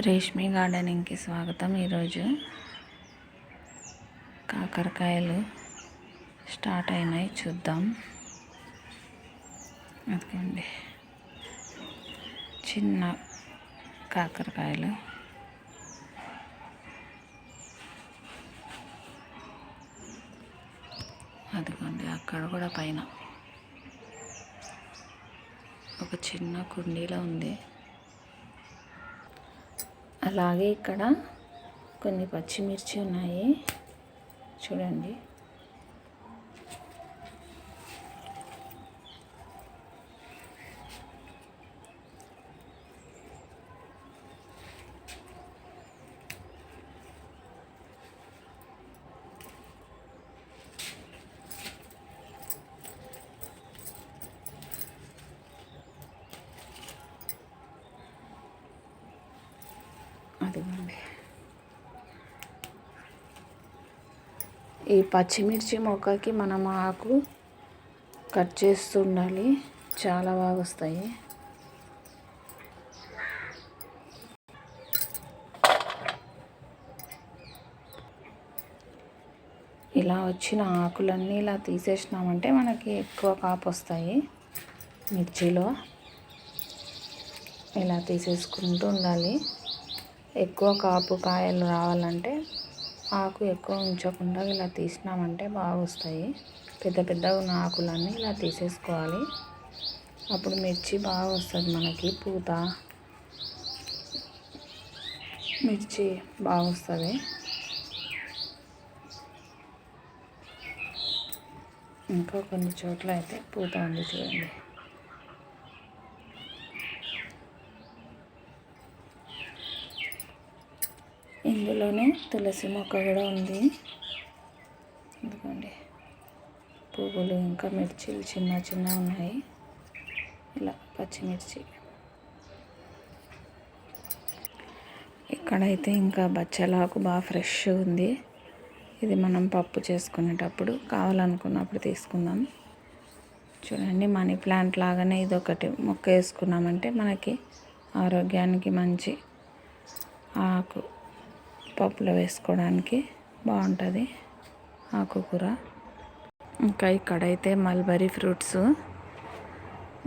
రేష్మి గార్డెనింగ్కి స్వాగతం ఈరోజు. కాకరకాయలు స్టార్ట్ అయినాయి చూద్దాం. అదిగోండి. చిన్న కాకరకాయలు. అదిగోండి అక్కడ కూడా పైన. ఒక చిన్న కుండీలో ఉంది. అలాగే ఇక్కడ కొన్ని పచ్చిమిర్చి ఉన్నాయి. చూడండి. అదిగోండి ఈ పచ్చిమిర్చి మొక్కకి మనం ఆకు కట్ చేస్తుండాలి. చాలా బాగా వస్తాయి ఇలా వచ్చిన ఆకులన్నీ ఇలా తీసేసినామంటే మనకి ఎక్కువ కాపు వస్తాయి మిర్చిలో. ఇలా తీసేసుకుంటూ ఉండాలి. ఎక్కువ కాపు కాయలు రావాలంటే ఆకు ఎక్కువ ఉంచకుండా ఇలా తీసినామంటే బాగా వస్తాయి పెద్ద పెద్దగా ఉన్న ఆకులన్నీ ఇలా తీసేసుకోవాలి. అప్పుడు మిర్చి బాగా వస్తుంది మనకి పూత మిర్చి బాగా వస్తుంది ఇంకా కొన్ని చోట్ల అయితే పూత ఉంది చూడండి. తులసి మొక్క కూడా ఉంది. ఎందుకండి పువ్వులు ఇంకా మిర్చిలు చిన్న చిన్న ఉన్నాయి. ఇలా పచ్చిమిర్చి. ఇక్కడైతే ఇంకా బచ్చలాకు బాగా ఫ్రెష్ ఉంది. ఇది మనం పప్పు చేసుకునేటప్పుడు కావాలనుకున్నప్పుడు తీసుకుందాం. చూడండి మనీ ప్లాంట్ లాగానే ఇది ఒకటి మొక్క వేసుకున్నామంటే మనకి ఆరోగ్యానికి మంచి ఆకు పప్పులో వేసుకోవడానికి బాగుంటుంది ఆకుకూర. ఇంకా ఇక్కడైతే మల్బరీ ఫ్రూట్స్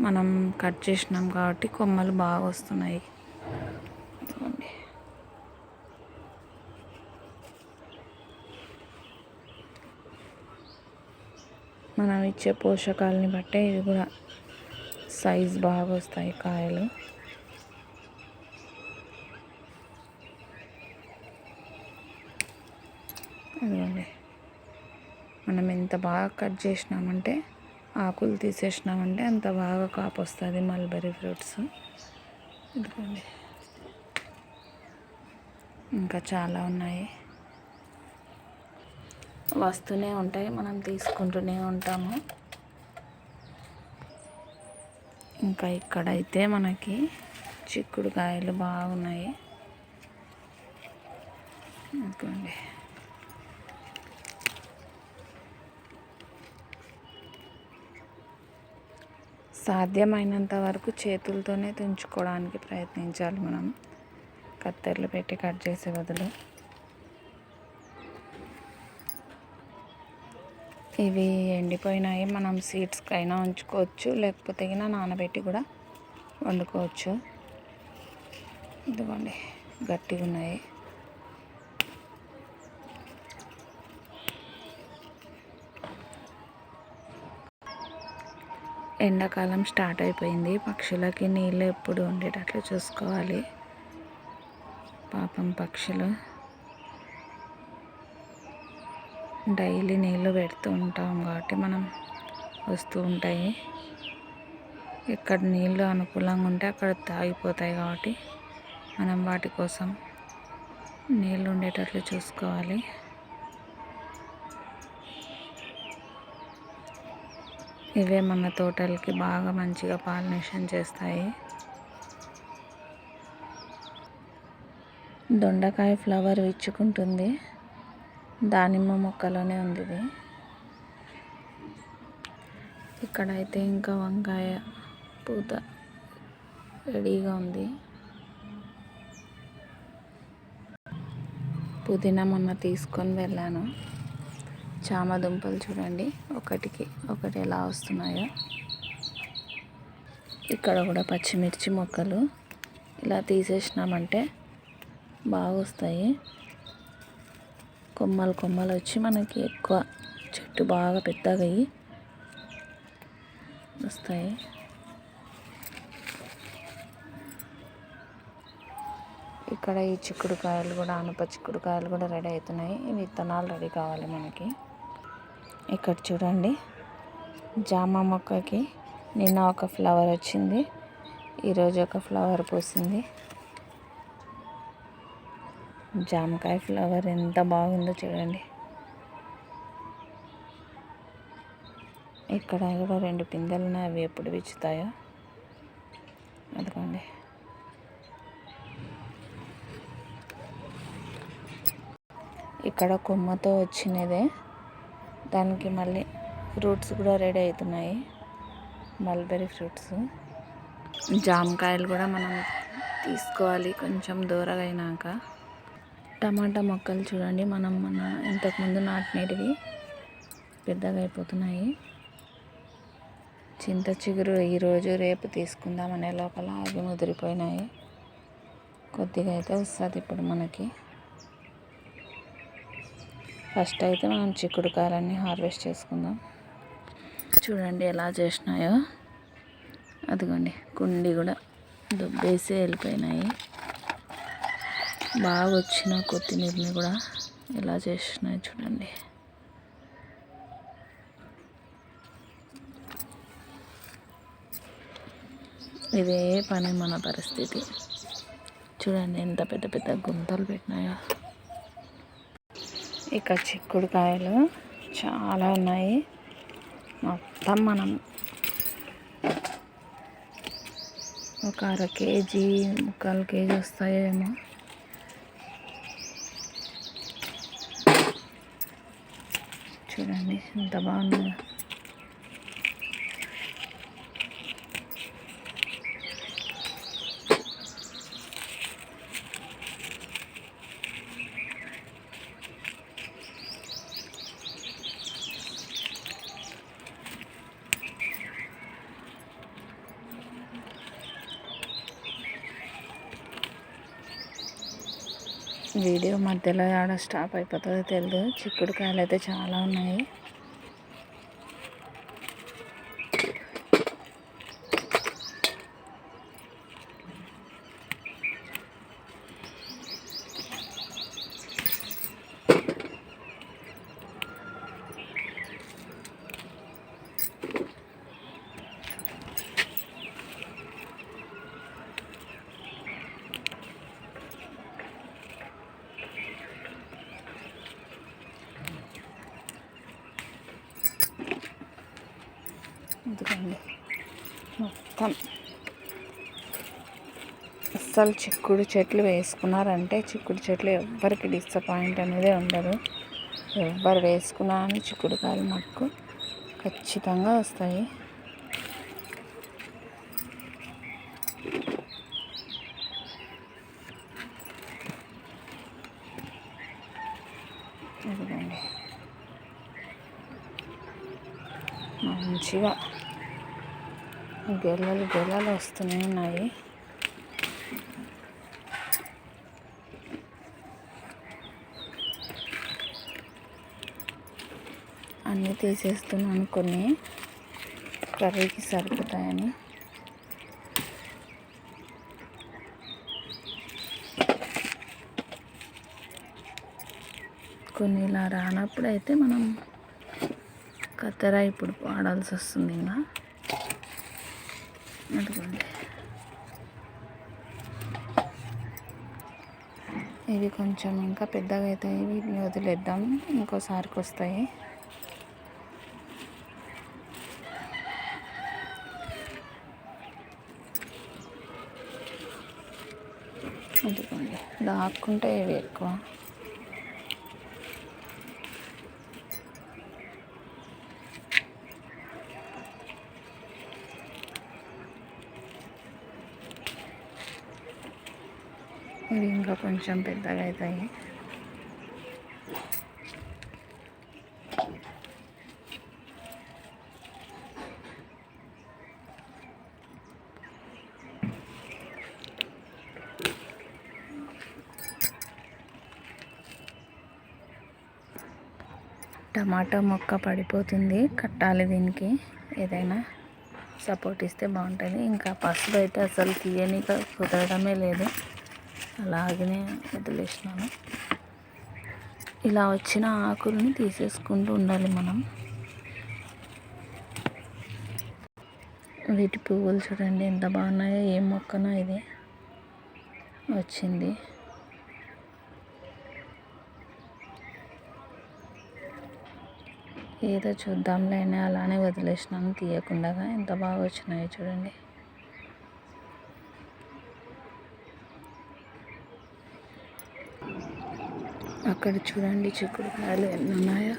మనం కట్ చేసినాం కాబట్టి కొమ్మలు బాగా వస్తున్నాయి. మనం ఇచ్చే పోషకాలని బట్టే ఇవి కూడా సైజ్ బాగా వస్తాయి కాయలు. అదిగోండి. మనం ఎంత బాగా కట్ చేసినామంటే ఆకులు తీసేసినామంటే అంత బాగా కాపు వస్తుంది మల్బరీ ఫ్రూట్స్. ఇదిగోండి. ఇంకా చాలా ఉన్నాయి. వస్తూనే ఉంటాయి మనం తీసుకుంటూనే ఉంటాము. ఇంకా ఇక్కడైతే మనకి చిక్కుడుకాయలు బాగున్నాయి. ఇంకోండి సాధ్యమైనంత వరకు చేతులతోనే తుంచుకోవడానికి ప్రయత్నించాలి మనం. కత్తెరలు పెట్టి కట్ చేసే బదులు. ఇవి ఎండిపోయినాయి. మనం సీడ్స్కి అయినా ఉంచుకోవచ్చు. లేకపోతే అయినా నానబెట్టి కూడా వండుకోవచ్చు. ఇదిగోండి గట్టిగా ఉన్నాయి ఎండాకాలం స్టార్ట్ అయిపోయింది. పక్షులకి నీళ్ళు ఎప్పుడు ఉండేటట్లు చూసుకోవాలి. పాపం పక్షులు డైలీ నీళ్ళు పెడుతూ ఉంటాం కాబట్టి మనం వస్తూ ఉంటాయి. ఎక్కడ నీళ్ళు అనుకూలంగా ఉంటే అక్కడ తాగిపోతాయి కాబట్టి మనం వాటి కోసం నీళ్ళు ఉండేటట్లు చూసుకోవాలి. ఇవే మన తోటలకి బాగా మంచిగా పాలినేషన్ చేస్తాయి. దొండకాయ ఫ్లవర్ ఇచ్చుకుంటుంది దానిమ్మ మొక్కలోనే ఉంది ఇది. ఇక్కడైతే ఇంకా వంకాయ పూత రెడీగా ఉంది. పుదీనా మొన్న తీసుకొని వెళ్ళాను. చామ దుంపలు చూడండి. ఒకటికి ఒకటి ఎలా వస్తున్నాయో. ఇక్కడ కూడా పచ్చిమిర్చి మొక్కలు ఇలా తీసేసినామంటే బాగా వస్తాయి కొమ్మలు కొమ్మలు వచ్చి మనకి ఎక్కువ చెట్టు బాగా పెద్దగా అయ్యి వస్తాయి. ఇక్కడ ఈ చిక్కుడుకాయలు కూడా ఆనప చిక్కుడుకాయలు కూడా రెడీ అవుతున్నాయి. ఈ విత్తనాలు రెడీ కావాలి మనకి. ఇక్కడ చూడండి. జామ మొక్కకి నిన్న ఒక ఫ్లవర్ వచ్చింది. ఈరోజు ఒక ఫ్లవర్ పూసింది. జామకాయ ఫ్లవర్ ఎంత బాగుందో చూడండి. ఇక్కడ కూడా రెండు పిందెలు ఉన్నాయి అవి ఎప్పుడు విచ్చుతాయో. అదిగోండి. ఇక్కడ కొమ్మతో వచ్చినదే. దానికి మళ్ళీ ఫ్రూట్స్ కూడా రెడీ అవుతున్నాయి. Mulberry fruits. జామకాయలు కూడా మనం తీసుకోవాలి కొంచెం దూరగైనాక టమాటా మొక్కలు చూడండి మనం మన ఇంతకుముందు నాటినవి పెద్దగా అయిపోతున్నాయి. చింత చిగురు ఈరోజు రేపు తీసుకుందాం అనే లోపల అవి ముదిరిపోయినాయి. కొద్దిగా అయితే వస్తుంది ఇప్పుడు మనకి. ఫస్ట్ అయితే మనం చిక్కుడుకాయలన్నీ హార్వెస్ట్ చేసుకుందాం. చూడండి ఎలా చేసినాయో. అదిగోండి కుండి కూడా దుబ్బేసి వెళ్ళిపోయినాయి. బాగా వచ్చిన కొత్తిమీరని కూడా ఎలా చేసినాయి చూడండి. ఇదే పని మన పరిస్థితి. చూడండి ఎంత పెద్ద పెద్ద గుంతలు పెట్టినాయో. ఇక చిక్కుడుకాయలు చాలా ఉన్నాయి. మొత్తం మనం ఒక అర కేజీ ముక్కాలు కేజీ వస్తాయేమో. చూడండి ఎంత బాగుందో. వీడియో మధ్యలో ఆడ స్టాప్ అయిపోతుందో తెలియదు చిక్కుడుకాయలు అయితే చాలా ఉన్నాయి. ఇదిగోండి మొత్తం అస్సలు చిక్కుడు చెట్లు వేసుకున్నారంటే చిక్కుడు చెట్లు ఎవ్వరికి డిసప్పాయింట్ అనేది ఉండదు. ఎవ్వరు వేసుకున్నా అని చిక్కుడుకాయలు మాకు ఖచ్చితంగా వస్తాయి. ఇదిగోండి. మంచిగా గెలలు గెలలు వస్తూనే ఉన్నాయి. అన్నీ తీసేస్తున్నాను కొన్ని. కర్రీకి సరిపోతాయని. కొన్ని ఇలా రానప్పుడు అయితే మనం కత్తెర ఇప్పుడు వాడాల్సి వస్తుంది ఇంకా. ఇవి కొంచెం ఇంకా పెద్దగా అవుతాయి వీటిని వదిలేద్దాం. ఇంకోసారికి వస్తాయి. అందుకోండి దాక్కుంటే ఇవి ఎక్కువ. ఇవి ఇంకా కొంచెం పెద్దగా అవుతాయి. టమాటా మొక్క పడిపోతుంది. కట్టాలి దీనికి. ఏదైనా సపోర్ట్ ఇస్తే బాగుంటుంది. ఇంకా పసుపు అయితే అసలు తీయని కుదరడమే లేదు. అలాగనే వదిలేసినాను. ఇలా వచ్చిన ఆకుల్ని తీసేసుకుంటూ ఉండాలి మనం. వీటి పువ్వులు చూడండి ఎంత బాగున్నాయో ఏ మొక్కనో ఇది వచ్చింది. ఏదో చూద్దాంలే అని అలానే వదిలేసినాను తీయకుండా. ఎంత బాగా వచ్చినాయో చూడండి. అక్కడ చూడండి చిక్కుడుకాయలు ఎన్ని ఉన్నాయో.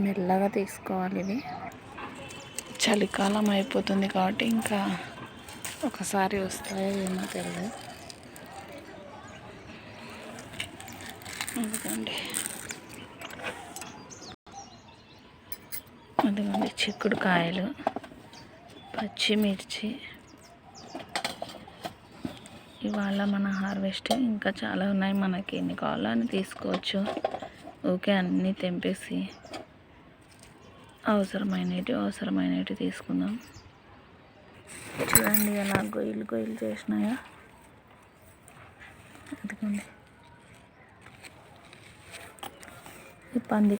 మెల్లగా తీసుకోవాలి ఇవి చలికాలం అయిపోతుంది కాబట్టి ఇంకా ఒకసారి వస్తాయో ఏమో తెలియదు అందుకండి అదిగోండి చిక్కుడు కాయలు పచ్చిమిర్చి. ఇవాళ మన హార్వెస్ట్ ఇంకా చాలా ఉన్నాయి మనకి. ఎన్ని కావాలో అని తీసుకోవచ్చు. ఓకే అన్నీ తెంపేసి అవసరమైనవి అవసరమైనవి తీసుకుందాం. చూడండి ఎలా గొయ్యలు గొయ్యలు చేసినాయా. అదిగోండి. ఈ పంది